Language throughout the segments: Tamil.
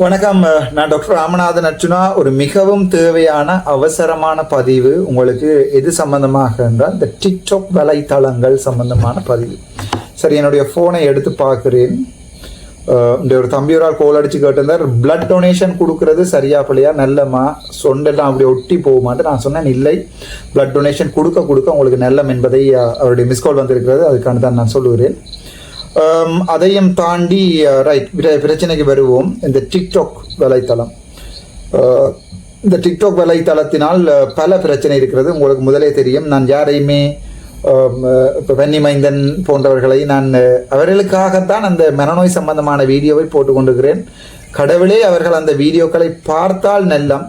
வணக்கம். நான் டாக்டர் ராமநாதன் அர்ஜுனா. ஒரு மிகவும் தேவையான அவசரமான பதிவு உங்களுக்கு எது சம்பந்தமாக என்றால் இந்த டிக்டாக் வலைத்தளங்கள் சம்பந்தமான பதிவு. சரி என்னுடைய ஃபோனை எடுத்து பார்க்குறேன். இந்த ஒரு தம்பி ஒரு கோல் அடித்து கேட்டிருந்தார். பிளட் டொனேஷன் கொடுக்கறது சரியா பிள்ளையா நல்லமா? சொண்டெல்லாம் அப்படி ஒட்டி போகுமாட்டு நான் சொன்னேன். இல்லை. பிளட் டொனேஷன் கொடுக்க கொடுக்க உங்களுக்கு நல்லம் என்பதை அவருடைய மிஸ்கால் வந்திருக்கிறது. அதுக்கான தான் நான் சொல்லுகிறேன். Um, அதையும் தாண்டி uh, ரைட் பிரச்சனைக்கு வருவோம். இந்த டிக்டாக் வலைத்தளம். Uh, இந்த டிக்டாக் வலைத்தளத்தினால் uh, பல பிரச்சனை இருக்கிறது. உங்களுக்கு முதலே தெரியும். நான் யாரையுமே um, இப்போ வெண்ணி மைந்தன் போன்றவர்களை நான் அவர்களுக்காகத்தான் அந்த மனநோய் சம்பந்தமான வீடியோவை போட்டுக்கொண்டிருக்கிறேன். கடவுளே அவர்கள் அந்த வீடியோக்களை பார்த்தால் நல்லம்.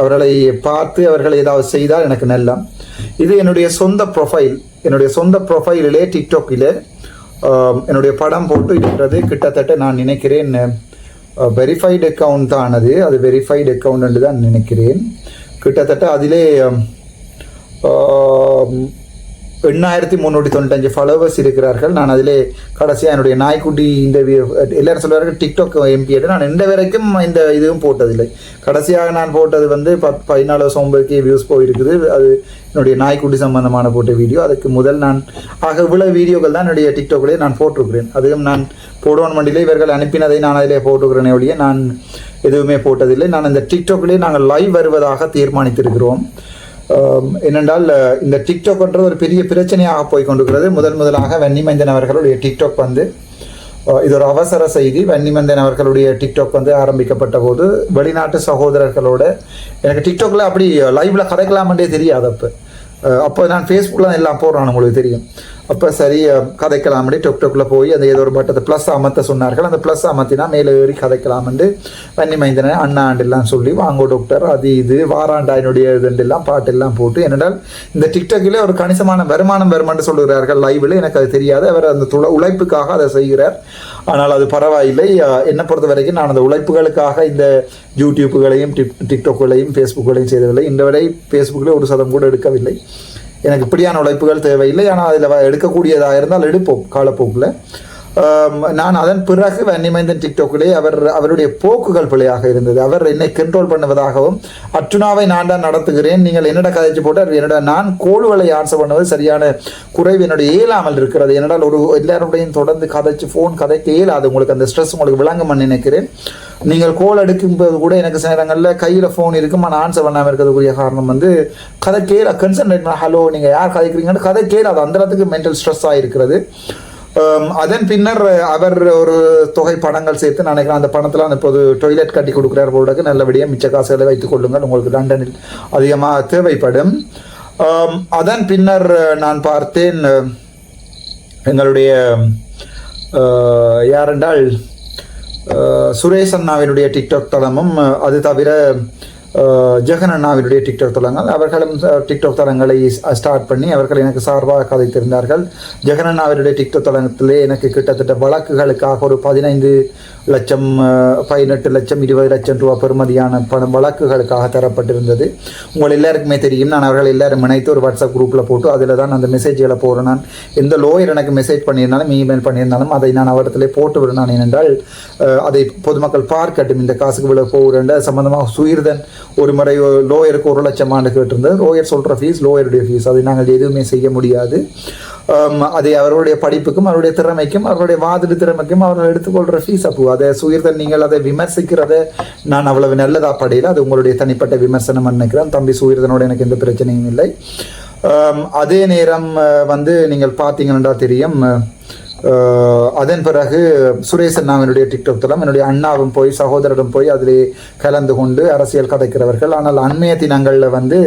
அவர்களை பார்த்து அவர்கள் ஏதாவது செய்தால் எனக்கு நல்லம். இது என்னுடைய சொந்த ப்ரொஃபைல் என்னுடைய சொந்த ப்ரொஃபைலிலே டிக்டாக்கில் என்னுடைய படம் போட்டு இருக்கிறது. கிட்டத்தட்ட நான் நினைக்கிறேன் வெரிஃபைடு அக்கவுண்ட் தான் ஆனது அது வெரிஃபைடு அக்கவுண்ட் என்று தான் நினைக்கிறேன். கிட்டத்தட்ட அதிலே எண்ணாயிரத்தி முந்நூற்றி தொண்ணூத்தஞ்சு ஃபாலோவர்ஸ் இருக்கிறார்கள். நான் அதிலே கடைசியாக என்னுடைய நாய்க்குட்டி இந்த எல்லாரும் சொல்லுவார்கள் டிக்டாக் எம்பி நான் இந்த வரைக்கும் இந்த இதுவும் போட்டதில்லை. கடைசியாக நான் போட்டது வந்து பத் பதினாலு வருஷம் வியூஸ் போயிருக்குது. அது என்னுடைய நாய்க்குட்டி சம்பந்தமான போட்ட வீடியோ அதுக்கு முதல் நான் ஆக இவ்வளவு வீடியோக்கள் தான் என்னுடைய டிக்டாக்லேயே நான் போட்டிருக்கிறேன். அதுவும் நான் போடுவான் மண்டியிலே இவர்கள் அனுப்பினதை நான் அதிலே போட்டுக்கிறேனே ஒழிய நான் எதுவுமே போட்டதில்லை. நான் இந்த டிக்டாக்லேயே நாங்கள் லைவ் வருவதாக தீர்மானித்திருக்கிறோம். என்னென்றால் இந்த டிக்டாக்ன்றது ஒரு பெரிய பிரச்சனையாக போய் கொண்டிருக்கிறது. முதல் முதலாக வன்னிமந்தன் அவர்களுடைய டிக்டாக் வந்து இது ஒரு அவசர செய்தி. வன்னிமந்தன் அவர்களுடைய டிக்டாக் வந்து ஆரம்பிக்கப்பட்ட போது வெளிநாட்டு சகோதரர்களோட எனக்கு டிக்டாக்ல அப்படி லைவ்ல கதைக்கலாமன்றே தெரியாது அப்போ. அப்போ நான் ஃபேஸ்புக்கில் எல்லாம் போடுறேன் உங்களுக்கு தெரியும். அப்போ சரி அஹ், கதைக்கலாம்னு டொக்டொக்கில் போய் அந்த ஏதோ ஒரு பட்டத்தை ப்ளஸ் அமர்த்த சொன்னார்கள். அந்த ப்ளஸ் அமர்த்தினா மேலே ஏறி கதைக்கலாம்னு வன்னி மைந்தனை அண்ணாண்டெல்லாம் சொல்லி வாங்கோ டாக்டர் அது இது வாராண்டாயினுடைய இதுண்டெல்லாம் பாட்டெல்லாம் போட்டு என்னென்றால் இந்த டிக்டாக்கில் ஒரு கணிசமான வருமானம் வருமானம் சொல்லுகிறார்கள் லைவில். எனக்கு அது தெரியாது. அவர் அந்த துள உழைப்புக்காக அதை செய்கிறார். ஆனால் அது பரவாயில்லை. என்னை பொறுத்த வரைக்கும் நான் அந்த உழைப்புகளுக்காக இந்த யூடியூப்புகளையும் டிக் டிக்டாக்குகளையும் ஃபேஸ்புக்குகளையும் செய்ததில்லை. இந்த வரை ஃபேஸ்புக்கில் ஒரு சதம் கூட எடுக்கவில்லை. எனக்கு இப்படியான உழைப்புகள் தேவையில்லை. ஆனால் அதில் எடுக்கக்கூடியதாக இருந்தால் எடுப்போம். காலப்போக்கில். நான் அதன் பிறகு வன்னிமைந்தன் டிக்டாக்கிலே அவர் அவருடைய போக்குகள் பிழையாக இருந்தது. அவர் என்னை கண்ட்ரோல் பண்ணுவதாகவும் அர்ச்சுனாவை நான் தான் நடத்துகிறேன் நீங்கள் என்னடா கதைச்சு போட்டார் என்னடா நான் கோளுகளை ஆன்சர் பண்ணுவது சரியான குறைவு என்னுடைய இயலாமல் இருக்கிறது. என்னடால் ஒரு எல்லாருடையும் தொடர்ந்து கதைச்சு ஃபோன் கதைக்க இயலாது. உங்களுக்கு அந்த ஸ்ட்ரெஸ் உங்களுக்கு விளங்கும்னு நினைக்கிறேன். நீங்கள் கோல் எடுக்கும்போது கூட எனக்கு சில நேரங்களில் கையில் ஃபோன் இருக்கும் நான் ஆன்சர் பண்ணாமல் இருக்கிறதுக்குரிய காரணம் வந்து கதை கேள கன்சன்ட்ரேட் ஹலோ நீங்கள் யார் கதைக்கிறீங்கன்னு கதை கேளாது அந்த இடத்துக்கு மென்டல் ஸ்ட்ரெஸ்ஸாக இருக்கிறது. Um, அதன் பின்னர் அவர் ஒரு தொகை பணங்கள் சேர்த்து நினைக்கிறேன் அந்த பணத்தில் இப்போது டொய்லெட் கட்டி கொடுக்குறார் போடுறதுக்கு நல்லபடியாக மிச்ச காசுகளை வைத்துக் கொள்ளுங்கள். உங்களுக்கு லண்டனில் அதிகமாக தேவைப்படும். Um, அதன் பின்னர் நான் பார்த்தேன் எங்களுடைய யாரென்றால் சுரேஷ் அண்ணாவினுடைய டிக்டாக் தளமும் அது தவிர ஜெகன் அண்ணாவினுடைய டிக்டாக் தளங்கள் அவர்களும் டிக்டாக் தளங்களை ஸ்டார்ட் பண்ணி அவர்கள் எனக்கு சார்பாக கதைத்திருந்தார்கள். ஜெகன் அண்ணாவினுடைய டிக்டாக் தளத்திலே எனக்கு கிட்டத்தட்ட வழக்குகளுக்காக ஒரு பதினைந்து லட்சம் பதினெட்டு லட்சம் இருபது லட்சம் ரூபா பெறுமதியான பணம் வழக்குகளுக்காக தரப்பட்டிருந்தது. உங்கள் எல்லாருக்குமே தெரியும் நான் அவர்கள் எல்லாரும் இணைத்து ஒரு வாட்ஸ்அப் குரூப்பில் போட்டு அதில் தான் அந்த மெசேஜ்களை போடுறேன். நான் எந்த லோயர் எனக்கு மெசேஜ் பண்ணியிருந்தாலும் இமெயில் பண்ணியிருந்தாலும் அதை நான் அவரிடத்திலே போட்டு விடுறேன். ஏனென்றால் அஹ், அதை பொதுமக்கள் பார்க்கட்டும் இந்த காசுக்கு விட போகிறேன். சம்பந்தமாக சுயிர்தன் ஒரு முறை லோயருக்கு ஒரு லட்சம் ஆண்டு கேட்டிருந்தது. லோயர் சொல்கிற ஃபீஸ் லோயருடைய ஃபீஸ் அதை நாங்கள் எதுவுமே செய்ய முடியாது. Um, அதை அவருடைய படிப்புக்கும் அவருடைய திறமைக்கும் அவருடைய வாதிடு திறமைக்கும் அவர்கள் எடுத்துக்கொள்கிற ஃபீஸ் அப்போ. அதை சுயிர்தன் நீங்கள் அதை விமர்சிக்கிறத நான் அவ்வளவு நல்லதாக படையில. அது உங்களுடைய தனிப்பட்ட விமர்சனம் நினைக்கிறேன் தம்பி சுயர்தனோட எனக்கு எந்த பிரச்சனையும் இல்லை. Um, அதே நேரம் uh, வந்து நீங்கள் பார்த்தீங்கன்னா தெரியும் அதன் பிறகு சுரேஷ் அண்ணாவினுடைய டிக்டாக் தளம் என்னுடைய அண்ணாவும் போய் சகோதரரும் போய் அதிலே கலந்து கொண்டு அரசியல் கதைக்கிறவர்கள். ஆனால் அண்மைய தினங்களில் வந்து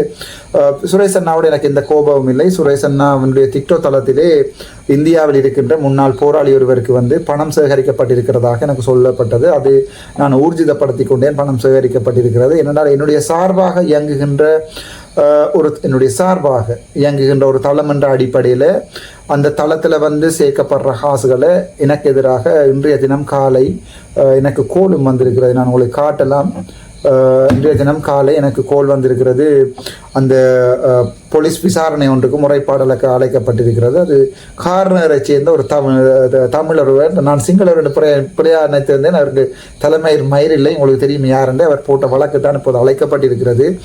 சுரேஷ் அண்ணாவோட எனக்கு எந்த கோபமும் இல்லை. சுரேஷ் அண்ணாவினுடைய டிக்டாக் தளத்திலே இந்தியாவில் இருக்கின்ற முன்னாள் போராளி ஒருவருக்கு வந்து பணம் சேகரிக்கப்பட்டிருக்கிறதாக எனக்கு சொல்லப்பட்டது. அது நான் ஊர்ஜிதப்படுத்தி கொண்டேன் பணம் சேகரிக்கப்பட்டிருக்கிறது. என்னென்றால் என்னுடைய சார்பாக இயங்குகின்ற ஒரு என்னுடைய சார்பாக இயங்குகின்ற ஒரு தளம் என்ற அடிப்படையில் அந்த தளத்தில் வந்து சேர்க்கப்படுற காசுகளை எனக்கு எதிராக இன்றைய தினம் காலை எனக்கு கோலும் வந்திருக்கிறது. நான் உங்களுக்கு காட்டலாம். இன்றைய தினம் காலை எனக்கு கோல் வந்திருக்கிறது. அந்த போலீஸ் விசாரணை ஒன்றுக்கு முறைப்பாடலுக்கு அழைக்கப்பட்டிருக்கிறது. அது கார்னரை சேர்ந்த ஒரு தமிழ் தமிழர் நான் சிங்களவரோட என்று பிர- பிரயாணித்திருந்தேன். அவருக்கு தலைமையர் மயிரில்லை உங்களுக்கு தெரியும் யார் என்று அவர் போட்ட வழக்கு தான் இப்போது அழைக்கப்பட்டிருக்கிறது.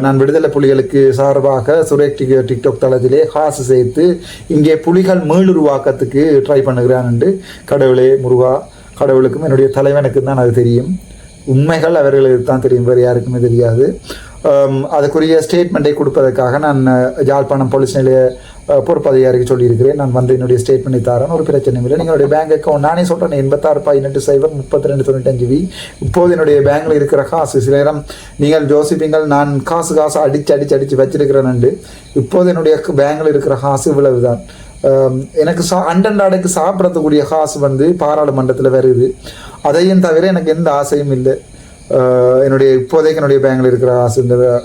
நான் விடுதலை புலிகளுக்கு சார்பாக சுரேஷ் டிக்டாக் தளத்திலே காசு சேர்த்து இங்கே புலிகள் மீளுருவாக்கத்துக்கு ட்ரை பண்ணுகிறான் என்று கடவுளே முருகா கடவுளுக்கும் என்னுடைய தலைவனுக்கும் தான் அது தெரியும். உண்மைகள் அவர்களுக்கு தான் தெரியும் வேறு யாருக்குமே தெரியாது. அதுக்குரிய ஸ்டேட்மெண்ட்டை கொடுப்பதற்காக நான் அஹ், யாழ்ப்பாணம் போலீஸ் நிலைய பொறுப்பதிகாரிக்கு சொல்லியிருக்கிறேன். நான் வந்து என்னுடைய ஸ்டேட்மெண்ட்டை தரேன். ஒரு பிரச்சனையும் இல்லை. என்னுடைய பேங்க் அக்கௌண்ட் நானே சொல்கிறேன் எண்பத்தாறு பதினெட்டு சைபர் முப்பத்தி ரெண்டு தொண்ணூத்தஞ்சு வி. இப்போது என்னுடைய பேங்கில் இருக்கிற காசு சில நேரம் நீங்கள் ஜோசிப்பீங்கள் நான் காசு காசு அடித்து அடிச்சு அடித்து வச்சிருக்கிறேன் இப்போது என்னுடைய பேங்கில் இருக்கிற காசு இவ்வளவுதான். தான் எனக்கு சா அண்டண்டாடைக்கு சாப்பிடக்கூடிய காசு வந்து பாராளுமன்றத்தில் வருது. அதையும் தவிர எனக்கு எந்த ஆசையும் இல்லை. என்னுடைய இப்போதைக்கு என்னுடைய பேங்கில் இருக்கிற காசு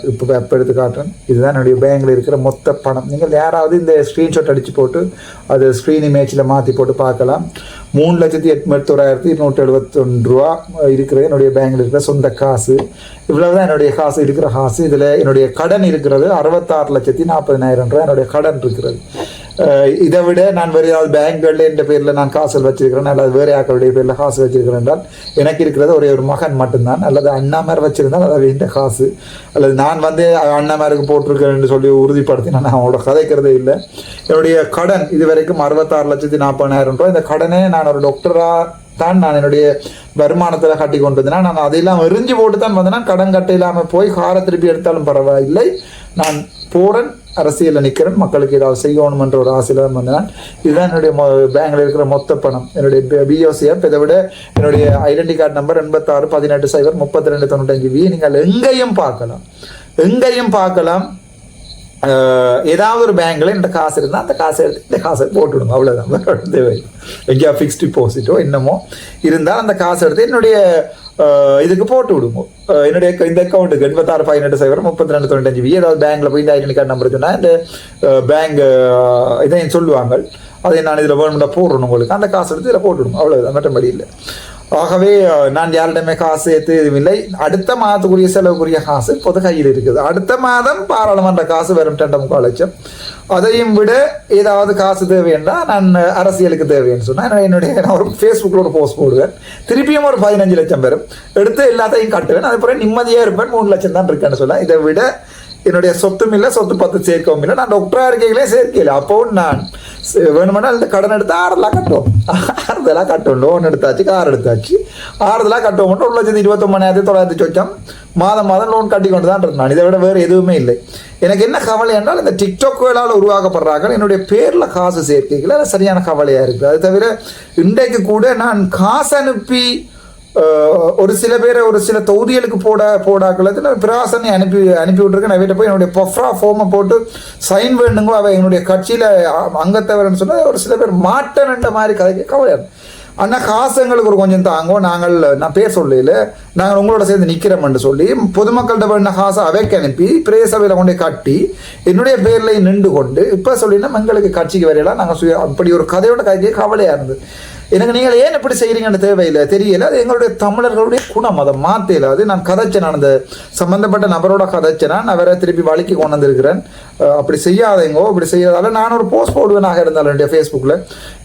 இப்போ இப்போ எடுத்து காட்டுறேன். இதுதான் என்னுடைய பேங்கில் இருக்கிற மொத்த பணம். நீங்கள் யாராவது இந்த ஸ்க்ரீன்ஷாட் அடித்து போட்டு அது ஸ்க்ரீன் இமேஜில் மாற்றி போட்டு பார்க்கலாம். மூணு லட்சத்தி எட்நூத்தோராயிரத்தி இருநூற்றி எழுபத்தொன்று ரூபா இருக்கிறது என்னுடைய பேங்கில் இருக்கிற சொந்த காசு. இவ்வளவுதான் என்னுடைய காசு இருக்கிற காசு. இதில் என்னுடைய கடன் இருக்கிறது அறுபத்தாறு லட்சத்தி நாற்பதினாயிரம் ரூபா என்னுடைய கடன் இருக்கிறது. இதை விட நான் வேறு ஏதாவது பேங்க்களில் என்ற பேரில் நான் காசல் வச்சிருக்கிறேன் அல்லது வேறு யாக்களுடைய பேரில் காசு வச்சிருக்கிறேன் என்றால் எனக்கு இருக்கிறது ஒரே ஒரு மகன் மட்டும்தான் அல்லது அண்ணாமார் வச்சிருந்தால் அது இந்த காசு. அல்லது நான் வந்து அண்ணாமாருக்கு போட்டிருக்கேன் சொல்லி உறுதிப்படுத்தி நான் அவங்களோட கதைக்கிறதே இல்லை. என்னுடைய கடன் இது வரைக்கும் அறுபத்தாறு லட்சத்தி நாற்பதாயிரம் ரூபாய். இந்த கடனே நான் ஒரு டாக்டராக தான் நான் என்னுடைய வருமானத்தில் கட்டி கொண்டு வந்தேன் நான் அதையெல்லாம் எரிஞ்சு போட்டு தான் வந்தேன்னா கடன் கட்ட இல்லாமல் போய் காரை திருப்பி எடுத்தாலும் பரவாயில்லை. நான் போறேன் அரசியலில் நிற்கிறேன் மக்களுக்கு ஏதாவது செய்யணுமென்ற ஒரு ஆசையில் தான் வந்தேன். இதுதான் என்னுடைய பேங்கில் இருக்கிற மொத்த பணம். என்னுடைய பிஓசிஎஃப் இதை விட என்னுடைய ஐடென்டி கார்டு நம்பர் எண்பத்தாறு பதினெட்டு சைபர் முப்பத்தி ரெண்டு தொண்ணூத்தஞ்சு வி நீங்கள் எங்கேயும் பார்க்கலாம். எங்கேயும் பார்க்கலாம். ஏதாவது ஒரு பேங்க்ல இந்த காசு இருந்தால் அந்த காசை எடுத்து இந்த காசை போட்டுவிடுங்க. அவ்வளோதான் தேவை தேவையில்லை. எங்கேயா ஃபிக்ஸ்ட் டிபாசிட்டோ என்னமோ இருந்தால் அந்த காசை எடுத்து என்னுடைய இதுக்கு போட்டு விடுங்க என்னுடைய இந்த அக்கௌண்ட்டுக்கு எண்பத்தாறு பதினெட்டு சைபர் முப்பத்தி ரெண்டு தொண்ணூத்தஞ்சு வி ஏதாவது பேங்க்ல போய் இந்த ஐடென்டி கார்டு நம்பர் சொன்னால் இந்த பேங்க் இதையும் சொல்லுவாங்க அதை நான் இதில் வேணும்னா போடணும் உங்களுக்கு அந்த காசு எடுத்து இதில் போட்டுவிடுங்க அவ்வளோதான் மற்றபடி இல்லை ஆகவே நான் யாரிடமே காசு சேர்த்து எதுவும் இல்லை அடுத்த மாதத்துக்குரிய செலவுக்குரிய காசு பொது கையில் இருக்குது. அடுத்த மாதம் பாராளுமன்ற காசு வரும் ரெண்டு முக்கால் லட்சம். அதையும் விட ஏதாவது காசு தேவைன்னா நான் அரசியலுக்கு தேவைன்னு சொன்னால் என்னுடைய நான் ஒரு ஃபேஸ்புக்கில் ஒரு போஸ்ட் போடுவேன். திருப்பியும் ஒரு பதினஞ்சு லட்சம் வரும். எடுத்து எல்லாத்தையும் கட்டுவேன். அதுக்கப்புறம் நிம்மதியாக இருப்பேன். மூணு லட்சம் தான் இருக்கேன்னு சொல்ல இதை விட என்னுடைய சொத்தும் இல்லை சொத்து பத்து சேர்க்கவும் இல்லை. நான் டாக்டராக இருக்கைகளே சேர்க்கல அப்போவும் நான் ச- இந்த கடன் எடுத்து ஆறுதலாக கட்டுவோம். ஆறுதலாக கட்டுவோம். லோன் எடுத்தாச்சு கார் எடுத்தாச்சு. ஆறுதலாக கட்டுவோம். மட்டும் ஒரு லட்சத்தி இருபத்தொம்பதாயிரத்தி தொள்ளாயிரத்தி சொச்சம். மாதம் மாதம் லோன் கட்டி கொண்டு தான் இருந்தேன் இதை விட வேறு எதுவுமே இல்லை. எனக்கு என்ன கவலை என்றால் இந்த டிக்டாக்குகளால் உருவாக்கப்படுறாங்க என்னுடைய பேரில் காசு சேர்க்கைகள் அது சரியான கவலையாக இருக்குது. அது தவிர இன்றைக்கு கூட நான் காசு அனுப்பி ஒரு சில பேரை ஒரு சில தொகுதிகளுக்கு போட போடாக்களத்தில் பிராசனை அனுப்பி அனுப்பி விட்டுருக்கேன் நான் வீட்டை போய் என்னுடைய பொஃப்ரா ஃபோமை போட்டு சைன் வேணுங்க அவ என்னுடைய கட்சியில் அங்கத்தவர்னு சொன்னால் ஒரு சில பேர் மாட்டேன்ன்ற மாதிரி கதைக்கு கவலையாக ஆனால் காசு எங்களுக்கு ஒரு கொஞ்சம் தாங்கோ நாங்கள் நான் பேர் சொல்லல. நாங்கள் உங்களோட சேர்ந்து நிற்கிறோம்னு சொல்லி பொதுமக்கள்கிட்ட வேண காசை அவைக்கு அனுப்பி பிரேசபையில் கொண்டு கட்டி என்னுடைய பேரில் நின்று கொண்டு இப்போ சொல்லினா எங்களுக்கு கட்சிக்கு வரையலாம் நாங்கள் சுய அப்படி ஒரு கதையோட கதைக்கு கவலையாக இருந்தது. எனக்கு நீங்கள் ஏன் இப்படி செய்கிறீங்கன்னு தேவையில்லை தெரியல. அது எங்களுடைய தமிழர்களுடைய குணம். அதை மாற்றல அது நான் கதைச்சேன். அந்த சம்பந்தப்பட்ட நபரோட கதைச்சேன். நான் வேற திருப்பி வழிக்கு கொண்டு வந்திருக்கிறேன். அப்படி செய்யாதேங்கோ இப்படி செய்யாதால நான் ஒரு போஸ்ட் போடுவேனாக இருந்தாலும் என்னுடைய ஃபேஸ்புக்கில்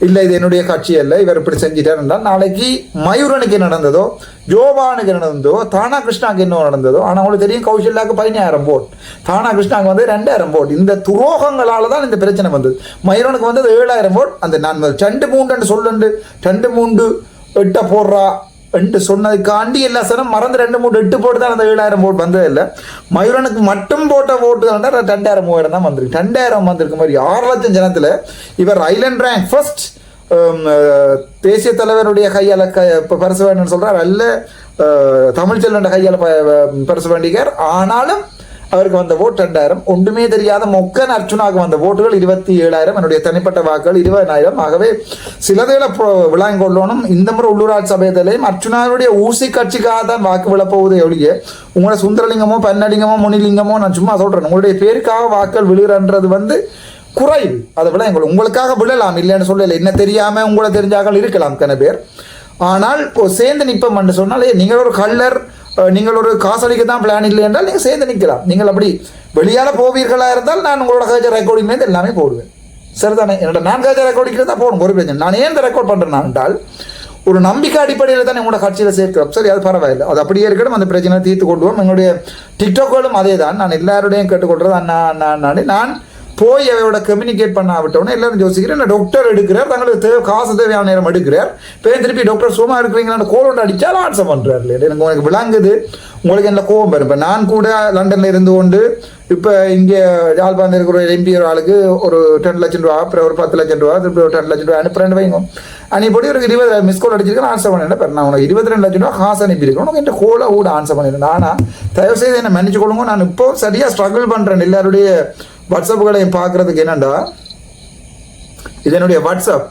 இல்லை இது என்னுடைய கட்சி அல்ல. இவர் இப்படி செஞ்சிட்டார் என்றால் நாளைக்கு மயூரனுக்கு நடந்ததோ ஜோபானுக்கு நடந்ததோ தானா கிருஷ்ணாக்கு என்ன நடந்ததோ ஆனால் உங்களுக்கு தெரியும் கௌசல்யாவுக்கு பதினாயிரம் போட். தானா கிருஷ்ணாக்கு வந்து ரெண்டாயிரம் போட். இந்த துரோகங்களால தான் இந்த பிரச்சனை வந்தது. மயூரனுக்கு வந்தது ஏழாயிரம் போட். அந்த நான் ரெண்டு மூன்று சொல்லுண்டு. ரெண்டு மூன்று எட்ட போடுறா என்று சொன்னதுக்காண்டி எல்லா சனம் மறந்து ரெண்டு மூணு எட்டு போட்டு தான் அந்த ஏழாயிரம் போட் வந்தது இல்லை. மயூரனுக்கு மட்டும் போட்ட ஓட்டு தான் ரெண்டாயிரம் மூவாயிரம் தான் வந்திருக்கு. ரெண்டாயிரம் வந்திருக்க மாதிரி ஆறு லட்சம் ஜனத்தில் இவர் ஐலண்ட் ரேங்க் ஃபர்ஸ்ட் தேசிய தலைவருடைய கையால் க இப்போ பரிசு வேணும்னு சொல்கிறார் அல்ல அஹ், தமிழ்ச்செல்வன் கையால் ப- பரிசு வேண்டிக்கார். ஆனாலும் அவருக்கு வந்த ஓட்டு ரெண்டாயிரம். ஒன்றுமே தெரியாத மொக்கன் அர்ச்சுனாவுக்கு வந்த ஓட்டுகள் இருபத்தி ஏழாயிரம். என்னுடைய தனிப்பட்ட வாக்குகள் இருபதாயிரம். ஆகவே சிலதேல விளாங்கொள்ளணும் இந்த முறை உள்ளூராட்சி சபையத்திலையும் அர்ச்சுனாவுடைய ஊசி கட்சிக்காக தான் வாக்கு விழப்போகுது ஒழிய உங்களோட சுந்தரலிங்கமோ பன்னலிங்கமோ முனிலிங்கமோ நான் சும்மா சொல்றேன். உங்களுடைய பேருக்காக வாக்குகள் விழுகிறன்றது வந்து குறைவு. அதை விட எங்களை உங்களுக்காக விழலாம் இல்லைன்னு சொல்லலை. என்ன தெரியாமல் உங்களை தெரிஞ்சாக்கள் இருக்கலாம் கன பேர். ஆனால் இப்போ சேர்ந்து நிற்போம்னு சொன்னாலே நீங்கள் ஒரு கள்ளர் நீங்கள் ஒரு காசளிக்க தான் பிளான் இல்லை என்றால் நீங்கள் சேர்ந்து நிற்கலாம். நீங்கள் அப்படி வெளியால் போவீர்களாக இருந்தால் நான் உங்களோட கஜ ரெக்கார்டிங்லேருந்து எல்லாமே போடுவேன். சரிதானே? என்னோட நான் கஜ ரெக்கார்டிங்கில் தான் போகணும் ஒரு பிரச்சனை நான் ஏன் ரெக்கார்ட் பண்ணுறேன் என்றால் ஒரு நம்பிக்கை அடிப்படையில் தான் உங்களோட கட்சியில் சேர்க்கிறோம். சரி அது பரவாயில்லை. அது அப்படியே இருக்கட்டும் அந்த பிரச்சனை தீர்த்து கொண்டு வரும் எங்களுடைய டிக்டாக்களும் அதே தான். நான் எல்லாருடையும் கேட்டுக்கொள்கிறது அண்ணா நான் போய் அவையோட கம்யூனிகேட் பண்ண விட்டோன்னே எல்லாரும் யோசிக்கிறேன் நான் டாக்டர் எடுக்கிறார் தங்களுக்கு தேவை காசு தேவையான நேரம் எடுக்கிறார். பேர் திருப்பி டாக்டர் சும்மா இருக்கிறீங்களான்னு கோல் ஒன்று அடித்தால் ஆன்சர் பண்ணுறாரு இல்லையா எனக்கு உங்களுக்கு விளங்குது. உங்களுக்கு என்ன கோபம் வரும். இப்போ நான் கூட லண்டனில் இருந்து கொண்டு இப்போ இங்கே யாழ்ப்பாணத்தில் இருக்கிற ஒரு எம்பி ஒரு ஆளுக்கு ஒரு டென் லட்சம் ரூபா அப்புறம் ஒரு பத்து லட்சம் ரூபா திருப்பி ஒரு டென் லட்சம் ரூபா அனுப்புறேன் வைங்க. அன்னைப்படி ஒரு இருபது மிஸ் கால் அடிச்சிருக்கேன் ஆன்சர் பண்ணிட்டேன் நான் உனக்கு இருபத்தி ரெண்டு லட்சம் ரூபா காசு அனுப்பியிருக்கேன். உனக்கு என்கிட்ட கோலை கூட ஆன்சர் பண்ணிடுறேன். ஆனால் தயவு செய்து என்னை மன்னிச்சு கொள்ளுங்க நான் இப்போ சரியாக ஸ்ட்ரகிள் பண்ணுறேன் எல்லாருடைய வாட்ஸ்அப்புகளையும் பார்க்குறதுக்கு என்னண்டா? இது என்னுடைய வாட்ஸ்அப்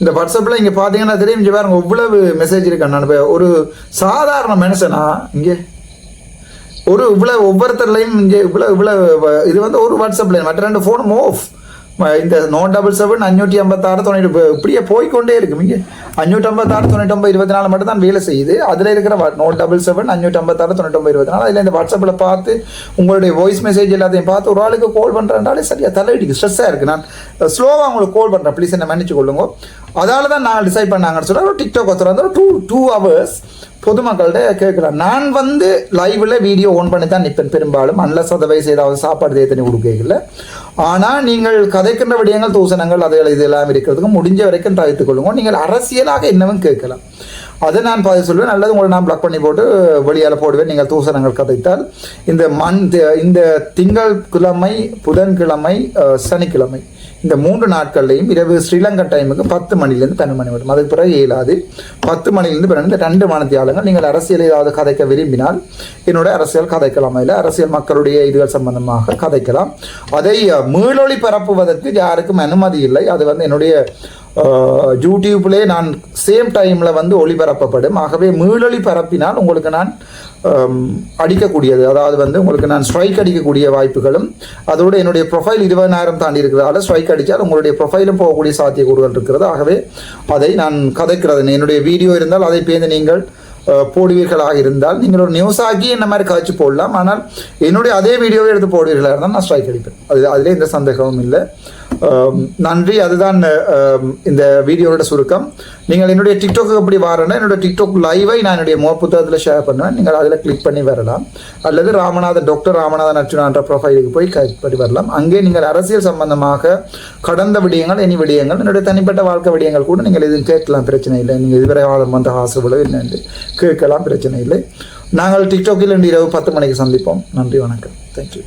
இந்த வாட்ஸ்அப்பில் இங்கே பார்த்தீங்கன்னா தெரியும் இங்கே பாருங்க இவ்வளவு மெசேஜ் இருக்கேன் நான் ஒரு சாதாரண மனுஷனா இங்கே ஒரு இவ்வளோ ஒவ்வொருத்தர்லையும் இங்கே இவ்வளோ இவ்வளோ இது வந்து ஒரு வாட்ஸ்அப் லைன் மற்ற ரெண்டு ஃபோனும் ஆஃப் இந்த நோன் டபுள் செவன் அஞ்சூற்றி ஐம்பத்தாறு தொண்ணூறு இப்படியே போய்க்கொண்டே இருக்கும் இங்கே அஞ்சூற்றி ஐம்பத்தாறு தொண்ணூற்றொம்பது இருபத்தி நாலு மட்டும் தான் வேலை செய்யுது. அதில் இருக்கிற நோ டபுள் செவன் அஞ்சூற்றி ஐம்பத்தாறு தொண்ணூற்றொம்பது இருபத்தி நாலு அதில் இந்த வாட்ஸ்அப்பில் பார்த்து உங்களுடைய வாய்ஸ் மெசேஜ் எல்லாத்தையும் பார்த்து ஒரு ஆளுக்கு கால் பண்ணுறேன்றாலே சரியா தலையடிக்கு ஸ்ட்ரெஸ்ஸாக இருக்குது நான் ஸ்லோவாக உங்களுக்கு கால் பண்ணுறேன் ப்ளீஸ் என்ன மன்னிச்சு கொள்ளுங்க அதால் தான் நாங்கள் டிசைட் பண்ணாங்கன்னு சொன்னால் ஒரு டிக்டாக் ஒருத்தர் வந்து டூ டூ ஹவர்ஸ் பொதுமக்கள்கிட்ட கேட்குறேன் நான் வந்து லைவில் வீடியோ ஓன் பண்ணி தான் நிற்பேன் பெரும்பாலும். அன்லஸ் அதர்வைஸ் ஏதாவது சாப்பாடு தேத்தனி கொடுக்கல ஆனால் நீங்கள் கதைக்கின்ற விடயங்கள் தூசணங்கள் அதில் இதெல்லாம் இருக்கிறதுக்கு முடிஞ்ச வரைக்கும் தவிர்த்துக் கொள்ளுங்க. நீங்கள் அரசியலாக என்னவும் கேட்கலாம். அதை நான் பதிவு சொல்வேன். அல்லது உங்களை நான் பிளாக் பண்ணி போட்டு வெளியால் போடுவேன். நீங்கள் தூசணங்கள் கதைத்தால். இந்த மண் இந்த திங்கள் கிழமை புதன்கிழமை சனிக்கிழமை. இந்த மூன்று நாட்கள்லையும் இரவு ஸ்ரீலங்கா டைமுக்கு பத்து மணிலேருந்து பன்னெண்டு மணி வரும். அதுக்கு பிறகு இயலாது பத்து மணிலேருந்து பன்னெண்டு இந்த ரெண்டு மணத்தியாளங்கள் நீங்கள் அரசியல் ஏதாவது கதைக்க விரும்பினால் என்னோட அரசியல் கதைக்கலாம்? அதில் அரசியல் மக்களுடைய இதுகள் சம்பந்தமாக கதைக்கலாம். அதை மீளொளி பரப்புவதற்கு யாருக்கும் அனுமதி இல்லை. அது வந்து என்னுடைய யூடியூப்பிலே நான் சேம் டைமில் வந்து ஒளிபரப்பப்படும். ஆகவே மீளொளி பரப்பினால் உங்களுக்கு நான் அடிக்கக்கூடியது. அதாவது வந்து உங்களுக்கு நான் ஸ்ட்ரைக் அடிக்கக்கூடிய வாய்ப்புகளும் அதோடு என்னுடைய ப்ரொஃபைல் இருபதாயிரம் தாண்டி இருக்கிறதால ஸ்ட்ரைக் அடித்தால் உங்களுடைய ப்ரொஃபைலும் போகக்கூடிய சாத்தியக்கூறுகள் இருக்கிறது. ஆகவே அதை நான் கதைக்கிறது. என்னுடைய வீடியோ இருந்தால் அதை பேர்ந்து நீங்கள் போடுவீர்களாக இருந்தால் நீங்கள் ஒரு நியூஸ் ஆக்கி இந்த மாதிரி காய்ச்சி போடலாம். ஆனால் என்னுடைய அதே வீடியோவை எடுத்து போடுவீர்களாக இருந்தால் நான் ஸ்ட்ரைக் அடிப்பேன். அது அதிலே எந்த சந்தேகமும் இல்லை. நன்றி. அதுதான் இந்த வீடியோவோட சுருக்கம். நீங்கள் என்னுடைய டிக்டாக் எப்படி வரேன்னா என்னுடைய டிக்டாக் லைவை நான் என்னுடைய மோ புத்தகத்தில் ஷேர் பண்ணுவேன். நீங்கள் அதில் கிளிக் பண்ணி வரலாம். அல்லது ராமநாதன் டாக்டர் ராமநாதன் அர்ச்சுனான்ற ப்ரொஃபைலுக்கு போய் கிளிக் பண்ணி வரலாம். அங்கே நீங்கள் அரசியல் சம்பந்தமாக கடந்த விடயங்கள் இனி விடயங்கள் என்னுடைய தனிப்பட்ட வாழ்க்கை விடயங்கள் கூட நீங்கள் எதுவும் கேட்கலாம். பிரச்சனை இல்லை. நீங்கள் இதுவரை ஆளும் வந்த ஆசைகளோ என்னென்று கேட்கலாம். பிரச்சனை இல்லை. நாங்கள் டிக்டாக்கில் இன்று இரவு பத்து மணிக்கு சந்திப்போம். நன்றி வணக்கம். தேங்க்யூ